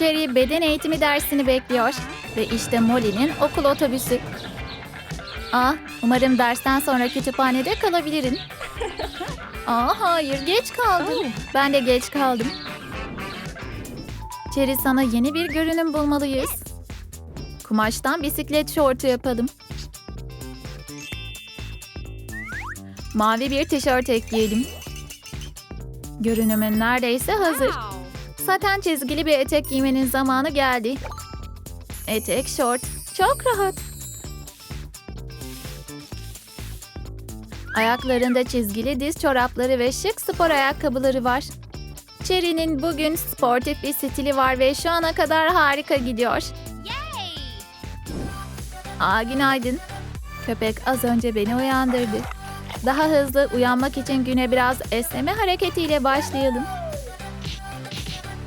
Cherry beden eğitimi dersini bekliyor. Ve işte Molly'nin okul otobüsü. Ah, umarım dersten sonra kütüphanede kalabilirim. Aa, hayır, geç kaldım. Ben de geç kaldım. Cherry sana yeni bir görünüm bulmalıyız. Kumaştan bisiklet şortu yapalım. Mavi bir tişört ekleyelim. Görünümün neredeyse hazır. Saten çizgili bir etek giymenin zamanı geldi. Etek, şort. Çok rahat. Ayaklarında çizgili diz çorapları ve şık spor ayakkabıları var. Cherry'nin bugün sportif bir stili var ve şu ana kadar harika gidiyor. Aa günaydın. Köpek az önce beni uyandırdı. Daha hızlı uyanmak için güne biraz esneme hareketiyle başlayalım.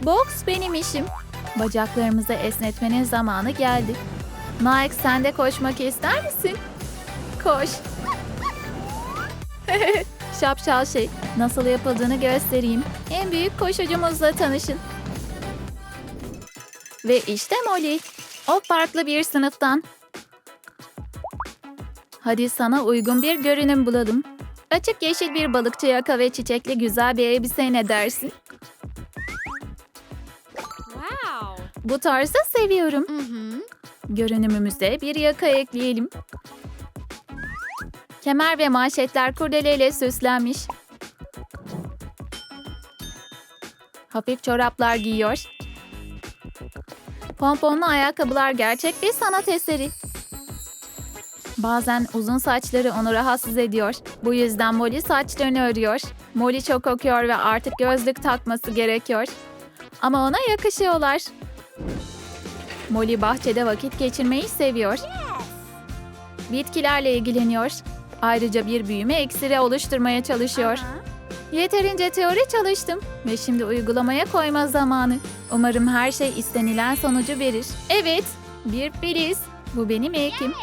Boks benim işim. Bacaklarımızı esnetmenin zamanı geldi. Mike sen de koşmak ister misin? Koş. Şapşal şey. Nasıl yapıldığını göstereyim. En büyük koşucumuzla tanışın. Ve işte Molly. O farklı bir sınıftan. Hadi sana uygun bir görünüm bulalım. Açık yeşil bir balıkçı yaka ve çiçekli güzel bir elbise ne dersin? Bu tarzı seviyorum. Mm-hmm. Görünümümüze bir yaka ekleyelim. Kemer ve manşetler kurdeleyle süslenmiş. Hafif çoraplar giyiyor. Pomponlu ayakkabılar gerçek bir sanat eseri. Bazen uzun saçları onu rahatsız ediyor. Bu yüzden Molly saçlarını örüyor. Molly çok okuyor ve artık gözlük takması gerekiyor. Ama ona yakışıyorlar. Molly bahçede vakit geçirmeyi seviyor. Bitkilerle ilgileniyor. Ayrıca bir büyüme iksiri oluşturmaya çalışıyor. Yeterince teori çalıştım ve şimdi uygulamaya koyma zamanı. Umarım her şey istenilen sonucu verir. Evet, bir filiz. Bu benim ekim.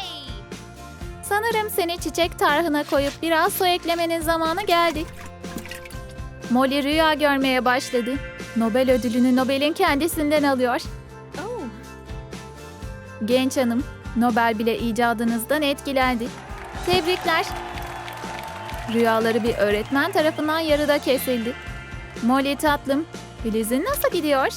Sanırım seni çiçek tarhına koyup biraz su eklemenin zamanı geldi. Molly rüya görmeye başladı. Nobel ödülünü Nobel'in kendisinden alıyor. Genç hanım, Nobel bile icadınızdan etkilendi. Tebrikler. Rüyaları bir öğretmen tarafından yarıda kesildi. Molly tatlım, Filiz'in nasıl gidiyor?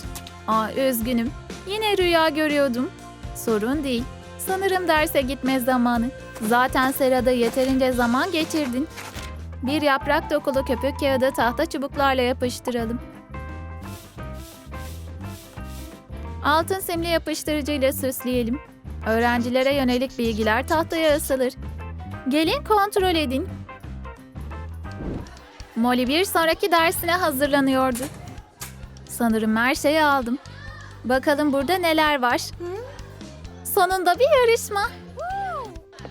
Aa üzgünüm. Yine rüya görüyordum. Sorun değil. Sanırım derse gitme zamanı. Zaten serada yeterince zaman geçirdin. Bir yaprak dokulu köpük kağıdı tahta çubuklarla yapıştıralım. Altın simli yapıştırıcıyla süsleyelim. Öğrencilere yönelik bilgiler tahtaya asılır. Gelin kontrol edin. Molly bir sonraki dersine hazırlanıyordu. Sanırım her şeyi aldım. Bakalım burada neler var. Sonunda bir yarışma.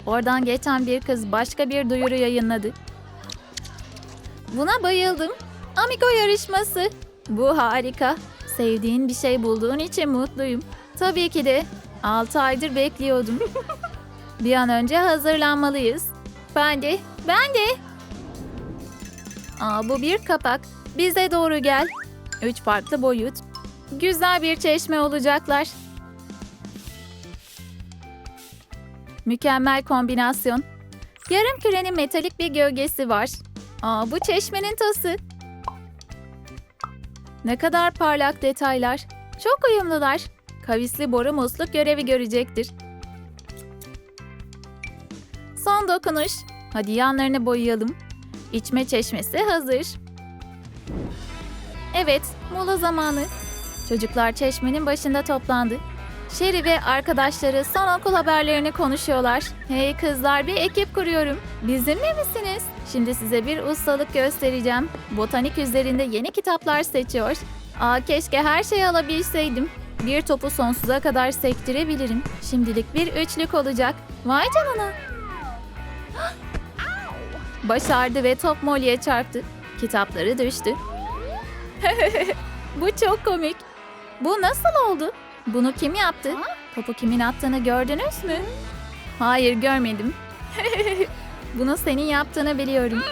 Oradan geçen bir kız başka bir duyuru yayınladı. Buna bayıldım. Amigo yarışması. Bu harika. Sevdiğin bir şey bulduğun için mutluyum. Tabii ki de. 6 aydır bekliyordum. bir an önce hazırlanmalıyız. Ben de, ben de. Aa, bu bir kapak. Bize doğru gel. Üç farklı boyut. Güzel bir çeşme olacaklar. Mükemmel kombinasyon. Yarım kürenin metalik bir gölgesi var. Aa, bu çeşmenin tası. Ne kadar parlak detaylar. Çok uyumlular. Kavisli boru musluk görevi görecektir. Son dokunuş. Hadi yanlarını boyayalım. İçme çeşmesi hazır. Evet, mola zamanı. Çocuklar çeşmenin başında toplandı. Sherry ve arkadaşları son okul haberlerini konuşuyorlar. Hey kızlar bir ekip kuruyorum. Bizimle misiniz? Şimdi size bir ustalık göstereceğim. Botanik üzerinde yeni kitaplar seçiyor. Aa keşke her şeyi alabilseydim. Bir topu sonsuza kadar sektirebilirim. Şimdilik bir üçlük olacak. Vay canına. Başardı ve top Molly'e çarptı. Kitapları düştü. Bu çok komik. Bu nasıl oldu? Bunu kim yaptı? Topu kimin attığını gördünüz mü? Hayır görmedim. Bunu senin yaptığını biliyorum.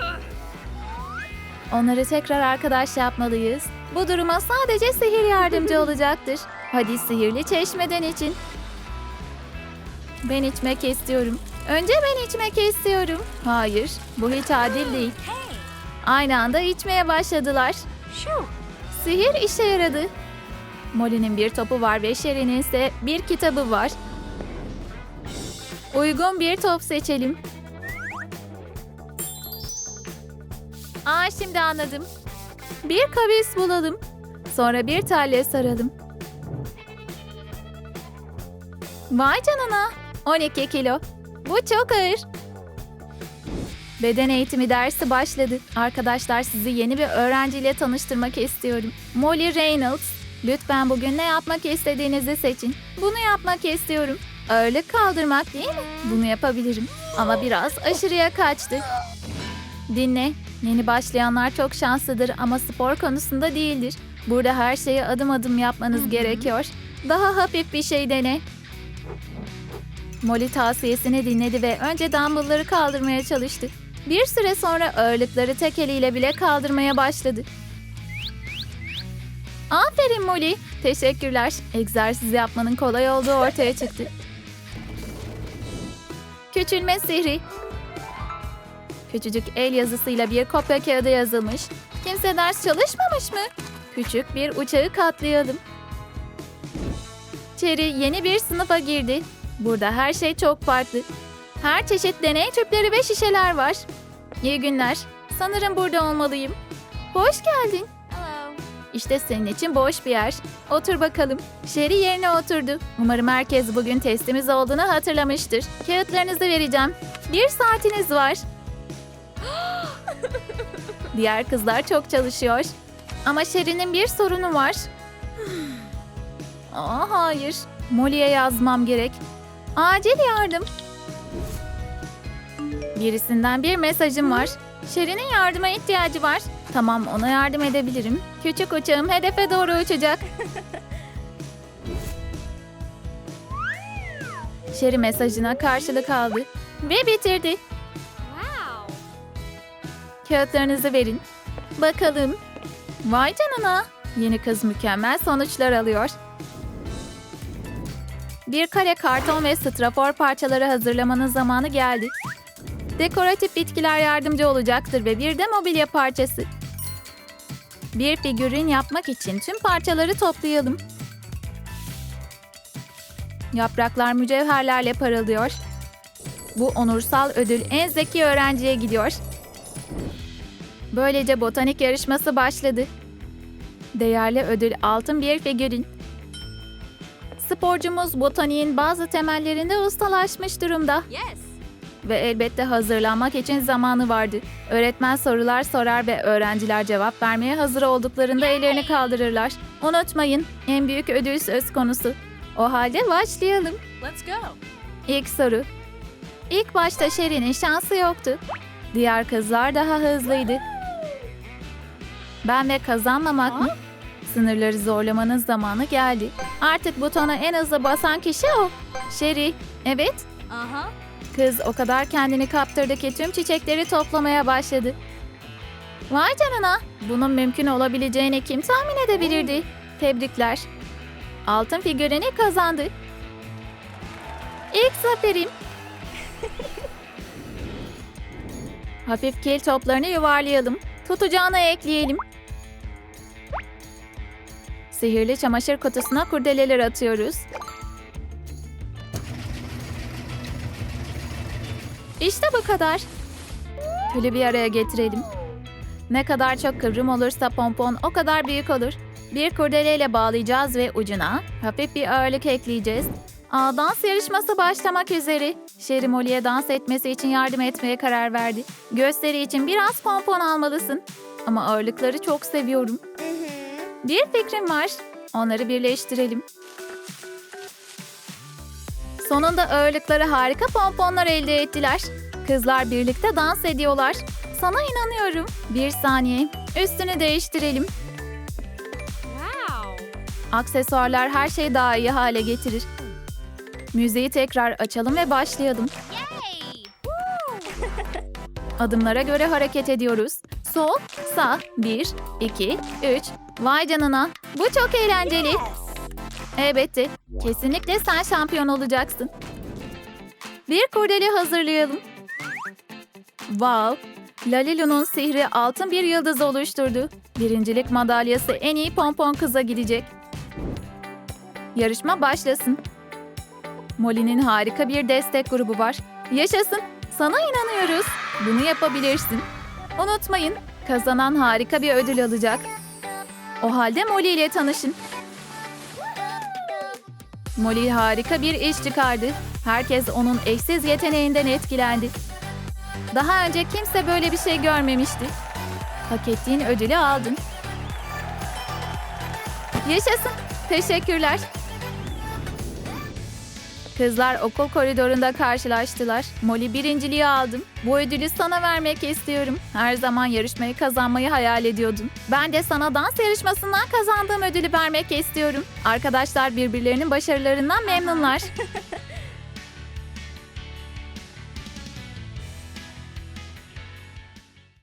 Onları tekrar arkadaş yapmalıyız. Bu duruma sadece sihir yardımcı olacaktır. Hadi sihirli çeşmeden için. Ben içmek istiyorum. Önce ben içmek istiyorum. Hayır, bu hiç adil değil. Aynı anda içmeye başladılar. Sihir işe yaradı. Molly'nin bir topu var ve Sherry'nin ise bir kitabı var. Uygun bir top seçelim. Aa şimdi anladım. Bir kavis bulalım. Sonra bir telle saralım. Vay canına. 12 kilo. Bu çok ağır. Beden eğitimi dersi başladı. Arkadaşlar sizi yeni bir öğrenciyle tanıştırmak istiyorum. Molly Reynolds. Lütfen bugün ne yapmak istediğinizi seçin. Bunu yapmak istiyorum. Ağırlık kaldırmak değil mi? Bunu yapabilirim. Ama biraz aşırıya kaçtı. Dinle. Yeni başlayanlar çok şanslıdır ama spor konusunda değildir. Burada her şeyi adım adım yapmanız gerekiyor. Daha hafif bir şey dene. Molly tavsiyesini dinledi ve önce dumbbellları kaldırmaya çalıştı. Bir süre sonra ağırlıkları tek eliyle bile kaldırmaya başladı. Aferin Molly. Teşekkürler. Egzersiz yapmanın kolay olduğu ortaya çıktı. Küçülme sihri. Küçücük el yazısıyla bir kopya kağıdı yazılmış. Kimse ders çalışmamış mı? Küçük bir uçağı katlayalım. Cherry yeni bir sınıfa girdi. Burada her şey çok farklı. Her çeşit deney tüpleri ve şişeler var. İyi günler. Sanırım burada olmalıyım. Hoş geldin. İşte senin için boş bir yer. Otur bakalım. Sherry yerine oturdu. Umarım herkes bugün testimiz olduğunu hatırlamıştır. Kağıtlarınızı vereceğim. Bir saatiniz var. Diğer kızlar çok çalışıyor. Ama Sherry'nin bir sorunu var. Aa, hayır. Molly'e yazmam gerek. Acil yardım. Birisinden bir mesajım var. Sherry'nin yardıma ihtiyacı var. Tamam ona yardım edebilirim. Küçük uçağım hedefe doğru uçacak. Sherry mesajına karşılık aldı. Ve bitirdi. Wow. Kağıtlarınızı verin. Bakalım. Vay canına. Yeni kız mükemmel sonuçlar alıyor. Bir kare karton ve strafor parçaları hazırlamanın zamanı geldi. Dekoratif bitkiler yardımcı olacaktır ve bir de mobilya parçası. Bir figürün yapmak için tüm parçaları toplayalım. Yapraklar mücevherlerle parıldıyor. Bu onursal ödül en zeki öğrenciye gidiyor. Böylece botanik yarışması başladı. Değerli ödül altın bir figürin. Sporcumuz botaniğin bazı temellerinde ustalaşmış durumda Yes. Ve elbette hazırlanmak için zamanı vardı. Öğretmen sorular sorar ve öğrenciler cevap vermeye hazır olduklarında ellerini kaldırırlar. Unutmayın, en büyük ödül söz konusu. O halde başlayalım. Let's go. İlk soru. İlk başta Sherry'nin şansı yoktu. Diğer kızlar daha hızlıydı. Ben ve kazanmamak mı? Sınırları zorlamanın zamanı geldi. Artık butona en hızlı basan kişi o. Sherry, evet. Uh-huh. Kız o kadar kendini kaptırdı ki tüm çiçekleri toplamaya başladı. Vay canına, bunun mümkün olabileceğini kim tahmin edebilirdi? Tebrikler. Altın figürünü kazandı. İlk zaferim. Hafif kil toplarını yuvarlayalım. Tutacağına ekleyelim. Sihirli çamaşır kutusuna kurdeleler atıyoruz. İşte bu kadar. Tülü bir araya getirelim. Ne kadar çok kıvrım olursa pompon o kadar büyük olur. Bir kurdeleyle bağlayacağız ve ucuna hafif bir ağırlık ekleyeceğiz. Aa, dans yarışması başlamak üzere. Sherry Molly'e dans etmesi için yardım etmeye karar verdi. Gösteri için biraz pompon almalısın. Ama ağırlıkları çok seviyorum. Bir fikrim var. Onları birleştirelim. Sonunda ağırlıkları harika pomponlar elde ettiler. Kızlar birlikte dans ediyorlar. Sana inanıyorum. Bir saniye. Üstünü değiştirelim. Wow. Aksesuarlar her şeyi daha iyi hale getirir. Müziği tekrar açalım ve başlayalım. Yay. Adımlara göre hareket ediyoruz. Sol, sağ, bir, iki, üç. Vay canına. Bu çok eğlenceli. Elbette. Kesinlikle sen şampiyon olacaksın. Bir kurdele hazırlayalım. Wow. Lalilu'nun sihri altın bir yıldız oluşturdu. Birincilik madalyası en iyi pompon kıza gidecek. Yarışma başlasın. Molly'nin harika bir destek grubu var. Yaşasın. Sana inanıyoruz. Bunu yapabilirsin. Unutmayın, kazanan harika bir ödül alacak. O halde Molly ile tanışın. Molly harika bir iş çıkardı. Herkes onun eşsiz yeteneğinden etkilendi. Daha önce kimse böyle bir şey görmemişti. Hak ettiğin ödülü aldın. Yaşasın. Teşekkürler. Kızlar okul koridorunda karşılaştılar. Molly birinciliği aldım. Bu ödülü sana vermek istiyorum. Her zaman yarışmayı kazanmayı hayal ediyordun. Ben de sana dans yarışmasından kazandığım ödülü vermek istiyorum. Arkadaşlar birbirlerinin başarılarından memnunlar.